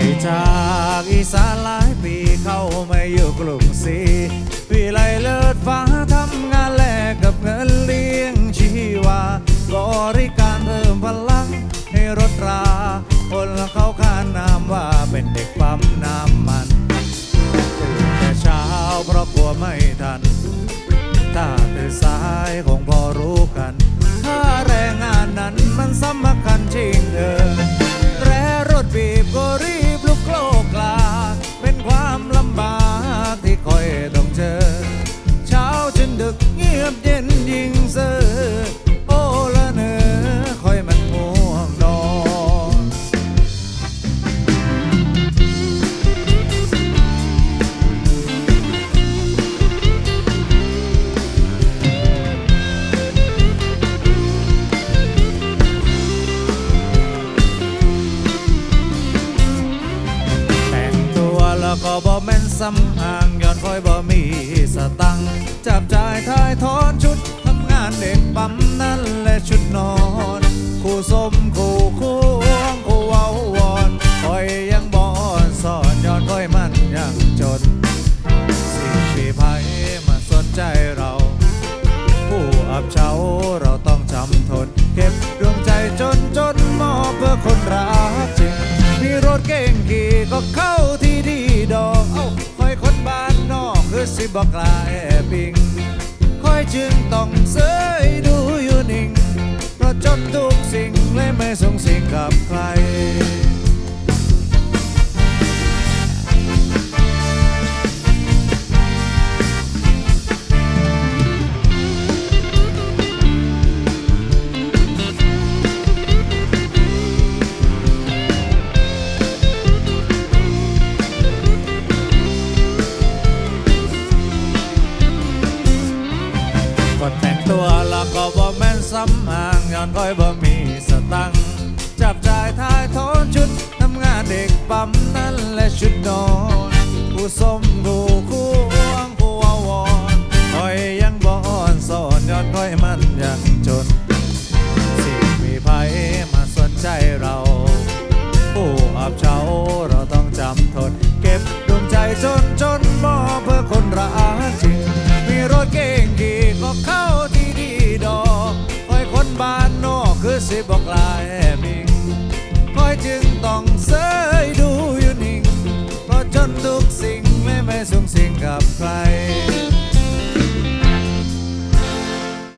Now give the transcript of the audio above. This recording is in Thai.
ยจากอีสานหลายปีเข้ามาอยู่กรุงศรีวิไลเลิศฟ้าทำงานแลกกับเงินเลี้ยงชีวาบริการเพิ่มพลังให้รถรา คนเขาขานนามว่าเป็นเด็กปั๊มน้ำมันตื่นแต่เช้าเพราะกลัวไม่ เงียบเย็นยิงเซอ แล้วก็บ่แม่นสำอางย้อนคอยบ่มีสตังจับจ่ายทายทอนชุดทำงานเด็กปั๊มนั่นแหละชุดนอน คู่สมคู่ควงคู่เว้าวอนคอยยังบอนสอนย้อนคอยมันยังจน สิ่งที่ไผมาสนใจเรา ผู้อับเฉาเราต้องจำทน เก็บดวงใจจนจนมอบเพื่อคนรัก สิบอกลาแอบปิงคอยจึงต้องเสยดูอยู่นิ่ง เพราะจนทุกสิ่งเลยไม่ส่งสิ่งกับใคร ซ้ำห่างย้อนคอยบ่มีสตังจับจ่ายทายทอนชุดทำงานเด็กปั๊มนั่นและชุดนอนผู้สมผู้ สิบอกลายมิงคอยจึงต้องเสยดูอยู่นิ่ง เพราะจนทุกสิ่งไม่ไม่สูงสิ่งกับใคร